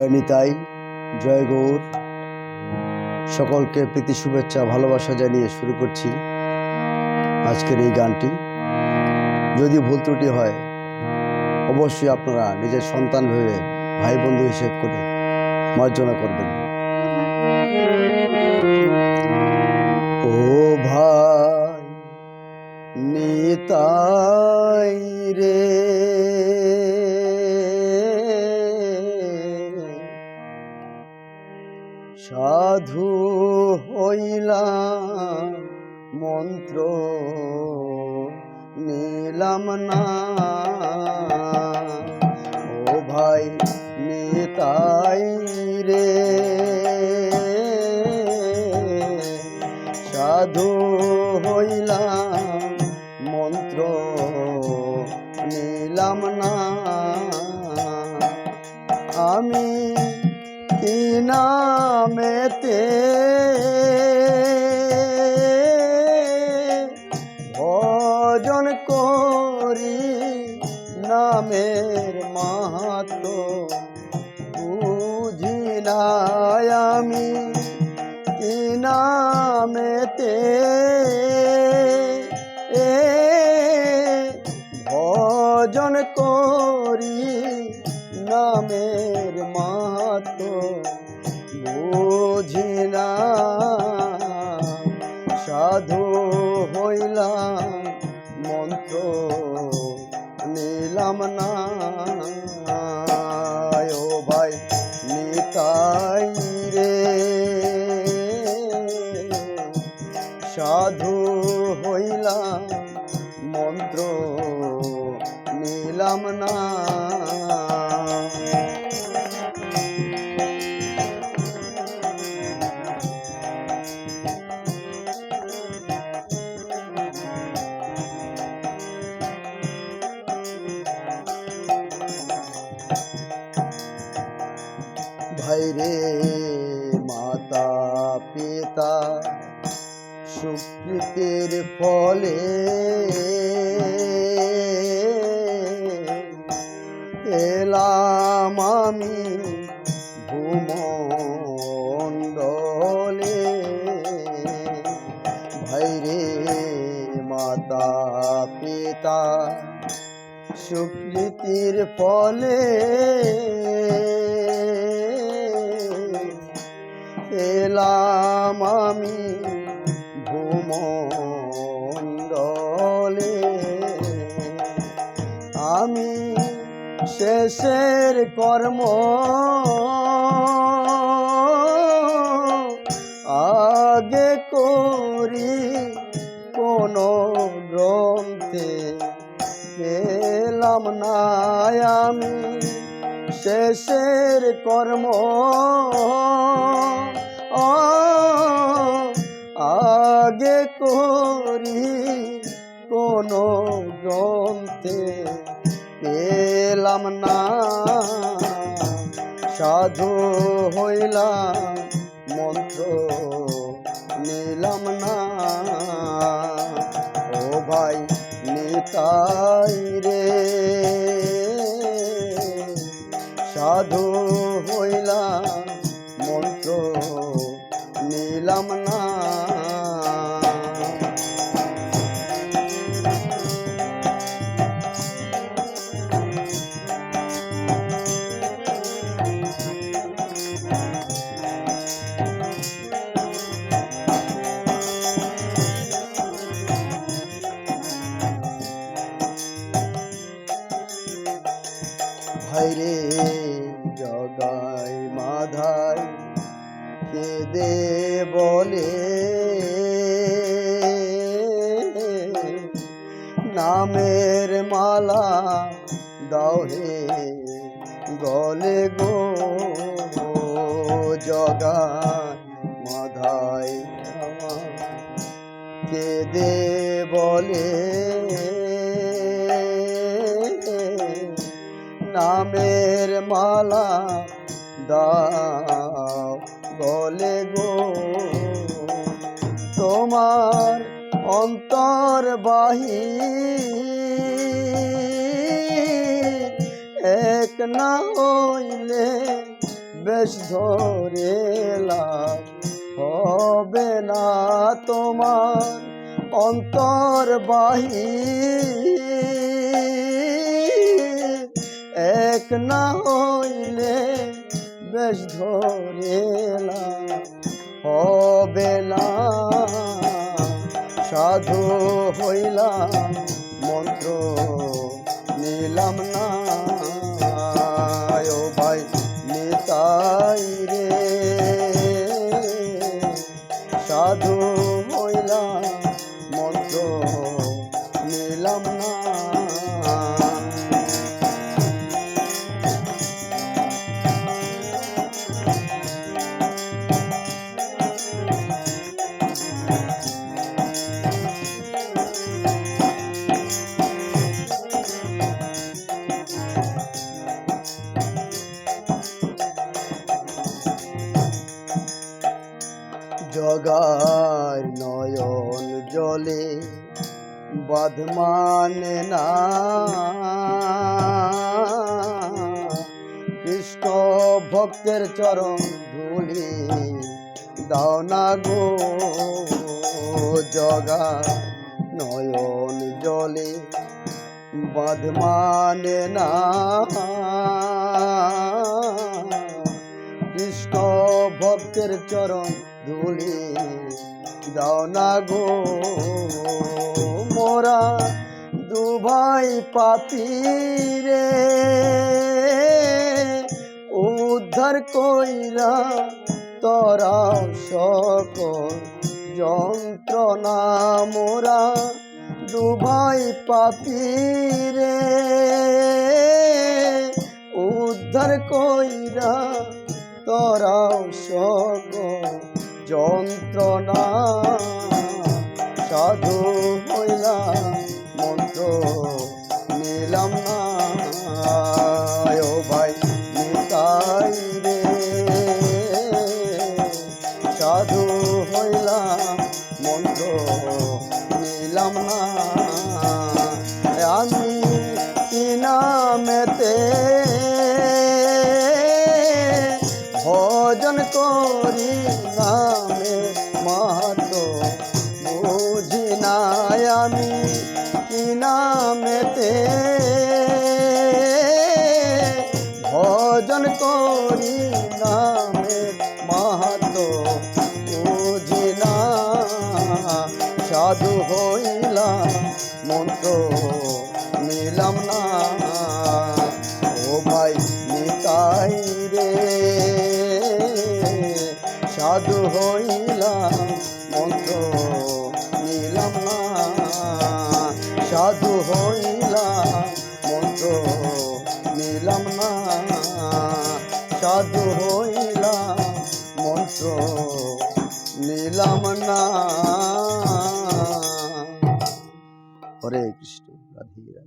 নিতাই জয় গৌর। সকলকে প্রীতি, শুভেচ্ছা, ভালোবাসা জানিয়ে শুরু করছি আজকের এই গানটি। যদি ভুল ত্রুটি হয়, অবশ্যই আপনারা নিজের সন্তান ভেবে ভাই বন্ধু হিসেব করে মার্জনা করবেন। ও ভাই, নিতাই রে। সাধু হইলা মন্ত্র নিলাম না। ও ভাই নিতাই রে সাধু নামেতে ভজন করি নামের মাহাত্ম বুঝি নাই আমি কি নামেতে এ ভজন করি সাধু হইলাম মন্ত্র নিলাম না। ভাই নিতাই রে। সাধু হইলাম মন্ত্র নিলাম না। ফলে এলাম আমি ভূমণ্ডলে। ভাইরে মাতা পিতা সুকৃতির ফলে এলাম আমি ভূমণ্ডলে। শেষের কর্ম। আগে করি কোন গ্রন্থে, পেলাম না আমি শেষের কর্ম। আগে করি কোন গ্রন্থে পেলাম না। সাধু হইলাম মন্ত্র নিলাম না। ও ভাই নিতাই রে। ভাইরে জগাই মাধাই, কেদে বলে। নামের মালা দাও হে গলে গো। জগাই মাধাই, কেদে বলে। নামের মালা দাও, বলে গো। তোমার অন্তর বাহি, এক না হইলে বেশ ধরে হবে না। তোমার অন্তর এক না হইলে বেশ ধরে না হবে না। সাধু হইলাম মন্ত্র নিলাম না। জগার নয়ন জলে, বাঁধ মানে না। কৃষ্ণ ভক্তের চরণ ধুলি, দাও না গো জগার নয়ন জলে, বাঁধ মানে না। কৃষ্ণ ভক্তের চরণ ধুলি দাও না গো মোরা দুভাই পাপি রে। উদ্ধার কইরা তরা সকল যন্ত্রণা মোরা দুভাই পাপি রে। উদ্ধার কইরা তরাও সগ যন্ত্রণা। সাধু হইলাম মন্ত্র নিলাম না। ভাই নিতাই রে। সাধু হইলাম মন্ত্র নিলাম না। আমি কি নামেতে ভজন করি নামে মাহাতো বুঝি না সাধু হইলাম মন্ত্র নিলাম না। হইলাম মন্ত্র নিলাম না। সাধু হইলাম মন্ত্র নিলাম না। হরে কৃষ্ণ রাধে।